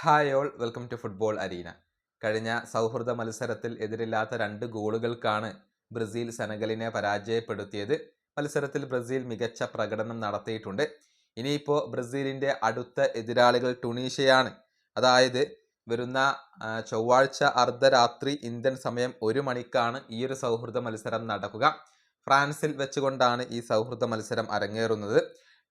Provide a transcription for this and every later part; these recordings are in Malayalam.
Hi all welcome to football arena. കഴിഞ്ഞ സൗഹൃദ മത്സരത്തിൽ എതിരില്ലാത്ത രണ്ട് ഗോളുകൾക്കാണ് ബ്രസീൽ സെനഗലിനെ പരാജയപ്പെടുത്തിയത്. മത്സരത്തിൽ ബ്രസീൽ മികച്ച പ്രകടനം നടത്തിയിട്ടുണ്ട്. ഇനിയിപ്പോൾ ബ്രസീലിന്റെ അടുത്ത എതിരാളികൾ ടുണീഷ്യയാണ്. അതായത് വരുന്ന ചൊവ്വാഴ്ച അർദ്ധരാത്രി ഇന്ത്യൻ സമയം ഒരു മണിക്കാണ് ഈ ഒരു സൗഹൃദ മത്സരം നടക്കുക. ഫ്രാൻസിൽ വെച്ചുകൊണ്ടാണ് ഈ സൗഹൃദ മത്സരം അരങ്ങേറുന്നത്.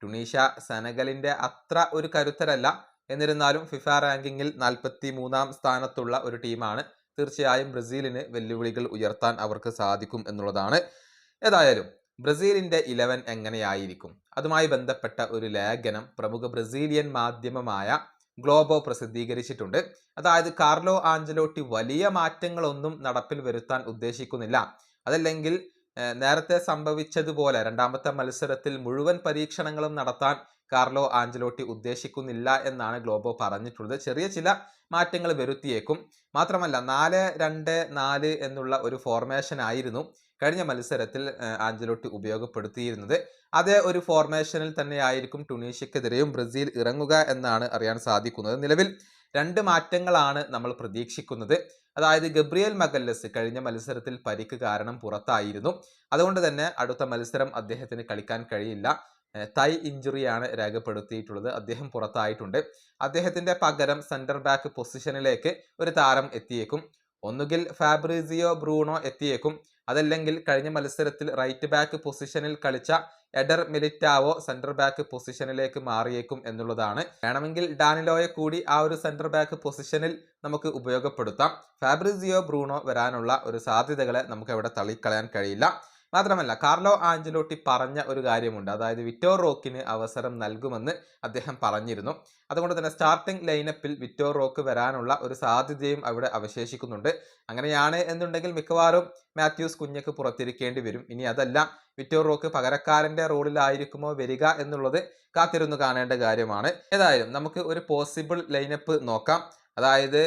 ടുണീഷ്യ സെനഗലിന്റെ അത്ര ഒരു കരുത്തരല്ല. എന്നിരുന്നാലും ഫിഫ റാങ്കിങ്ങിൽ നാൽപ്പത്തി മൂന്നാം സ്ഥാനത്തുള്ള ഒരു ടീമാണ്. തീർച്ചയായും ബ്രസീലിന് വെല്ലുവിളികൾ ഉയർത്താൻ അവർക്ക് സാധിക്കും എന്നുള്ളതാണ്. ഏതായാലും ബ്രസീലിന്റെ ഇലവൻ എങ്ങനെയായിരിക്കും? അതുമായി ബന്ധപ്പെട്ട ഒരു ലേഖനം പ്രമുഖ ബ്രസീലിയൻ മാധ്യമമായ ഗ്ലോബോ പ്രസിദ്ധീകരിച്ചിട്ടുണ്ട്. അതായത് കാർലോ ആഞ്ചലോട്ടി വലിയ മാറ്റങ്ങളൊന്നും നടപ്പിൽ വരുത്താൻ ഉദ്ദേശിക്കുന്നില്ല. അതല്ലെങ്കിൽ നേരത്തെ സംഭവിച്ചതുപോലെ രണ്ടാമത്തെ മത്സരത്തിൽ മുഴുവൻ പരീക്ഷണങ്ങളും നടത്താൻ കാർലോ ആഞ്ചലോട്ടി ഉദ്ദേശിക്കുന്നില്ല എന്നാണ് ഗ്ലോബോ പറഞ്ഞിട്ടുള്ളത്. ചെറിയ ചില മാറ്റങ്ങൾ വരുത്തിയേക്കും. മാത്രമല്ല നാല് രണ്ട് നാല് എന്നുള്ള ഒരു ഫോർമേഷൻ ആയിരുന്നു കഴിഞ്ഞ മത്സരത്തിൽ ആഞ്ചലോട്ടി ഉപയോഗപ്പെടുത്തിയിരുന്നത്. അതേ ഒരു ഫോർമേഷനിൽ തന്നെയായിരിക്കും ടുണീഷ്യക്കെതിരെയും ബ്രസീൽ ഇറങ്ങുക എന്നാണ് അറിയാൻ സാധിക്കുന്നത്. നിലവിൽ രണ്ട് മാറ്റങ്ങളാണ് നമ്മൾ പ്രതീക്ഷിക്കുന്നത്. അതായത് ഗബ്രിയേൽ മഗല്ലസ് കഴിഞ്ഞ മത്സരത്തിൽ പരിക്ക് കാരണം പുറത്തായിരുന്നു. അതുകൊണ്ട് തന്നെ അടുത്ത മത്സരം അദ്ദേഹത്തിന് കളിക്കാൻ കഴിയില്ല. തൈ ഇഞ്ചുറിയാണ് രേഖപ്പെടുത്തിയിട്ടുള്ളത്. അദ്ദേഹം പുറത്തായിട്ടുണ്ട്. അദ്ദേഹത്തിന്റെ പകരം സെന്റർ ബാക്ക് പൊസിഷനിലേക്ക് ഒരു താരം എത്തിയേക്കും. ഒന്നുകിൽ ഫാബ്രിസിയോ ബ്രൂണോ എത്തിയേക്കും. അതല്ലെങ്കിൽ കഴിഞ്ഞ മത്സരത്തിൽ റൈറ്റ് ബാക്ക് പൊസിഷനിൽ കളിച്ച എഡർ മിലിറ്റാവോ സെന്റർ ബാക്ക് പൊസിഷനിലേക്ക് മാറിയേക്കും എന്നുള്ളതാണ്. വേണമെങ്കിൽ ഡാനിലോയെ കൂടി ആ ഒരു സെന്റർ ബാക്ക് പൊസിഷനിൽ നമുക്ക് ഉപയോഗപ്പെടുത്താം. ഫാബ്രിസിയോ ബ്രൂണോ വരാനുള്ള ഒരു സാധ്യതകളെ നമുക്ക് ഇവിടെ തള്ളിക്കളയാൻ കഴിയില്ല. മാത്രമല്ല കാർലോ ആഞ്ചലോട്ടി പറഞ്ഞ ഒരു കാര്യമുണ്ട്. അതായത് വിറ്റോർ റോക്കിന് അവസരം നൽകുമെന്ന് അദ്ദേഹം പറഞ്ഞിരുന്നു. അതുകൊണ്ട് തന്നെ സ്റ്റാർട്ടിംഗ് ലൈനപ്പിൽ വിറ്റോർ റോക്ക് വരാനുള്ള ഒരു സാധ്യതയും അവിടെ അവശേഷിക്കുന്നുണ്ട്. അങ്ങനെയാണ് എന്നുണ്ടെങ്കിൽ മിക്കവാറും മാത്യൂസ് കുഞ്ഞക്ക് പുറത്തിരിക്കേണ്ടി വരും. ഇനി അതല്ല വിറ്റോർ റോക്ക് പകരക്കാരന്റെ റോളിലായിരിക്കുമോ വരിക എന്നുള്ളത് കാത്തിരുന്നു കാണേണ്ട കാര്യമാണ്. ഏതായാലും നമുക്ക് ഒരു പോസിബിൾ ലൈനപ്പ് നോക്കാം. അതായത്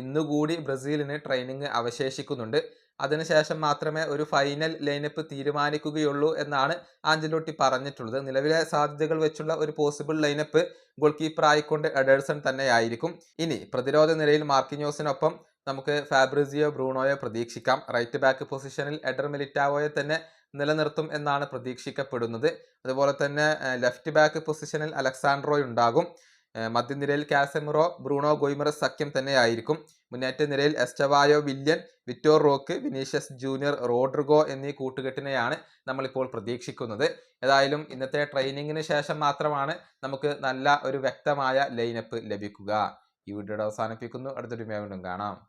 ഇന്നുകൂടി ബ്രസീലിന് ട്രെയിനിങ് അവശേഷിക്കുന്നുണ്ട്. അതിനുശേഷം മാത്രമേ ഒരു ഫൈനൽ ലൈനപ്പ് തീരുമാനിക്കുകയുള്ളൂ എന്നാണ് ആഞ്ചലോട്ടി പറഞ്ഞിട്ടുള്ളത്. നിലവിലെ സാധ്യതകൾ വെച്ചുള്ള ഒരു പോസിബിൾ ലൈനപ്പ് ഗോൾ കീപ്പർ ആയിക്കൊണ്ട് എഡേഴ്സൺ തന്നെയായിരിക്കും. ഇനി പ്രതിരോധ നിരയിൽ മാർക്കിഞ്ഞോസിനൊപ്പം നമുക്ക് ഫാബ്രിസിയോ ബ്രൂണോയോ പ്രതീക്ഷിക്കാം. റൈറ്റ് ബാക്ക് പൊസിഷനിൽ എഡർ മിലിറ്റാവോയെ തന്നെ നിലനിർത്തും എന്നാണ് പ്രതീക്ഷിക്കപ്പെടുന്നത്. അതുപോലെ തന്നെ ലെഫ്റ്റ് ബാക്ക് പൊസിഷനിൽ അലക്സാൻഡ്രോ ഉണ്ടാകും ഏഹ് മധ്യനിരയിൽ കാസമിറോ ബ്രൂണോ ഗൊയ്മറസ് സഖ്യം തന്നെയായിരിക്കും. മുന്നേറ്റ നിരയിൽ Estevao Willian Vitor Roque Vinicius Junior Rodrigo എന്നീ കൂട്ടുകെട്ടിനെയാണ് നമ്മളിപ്പോൾ പ്രതീക്ഷിക്കുന്നത്. ഏതായാലും ഇന്നത്തെ ട്രെയിനിങ്ങിന് ശേഷം മാത്രമാണ് നമുക്ക് നല്ല ഒരു വ്യക്തമായ ലൈനപ്പ് ലഭിക്കുക. ഈ വീഡിയോ അവസാനിപ്പിക്കുന്നു. അടുത്തൊരു വീണ്ടും കാണാം.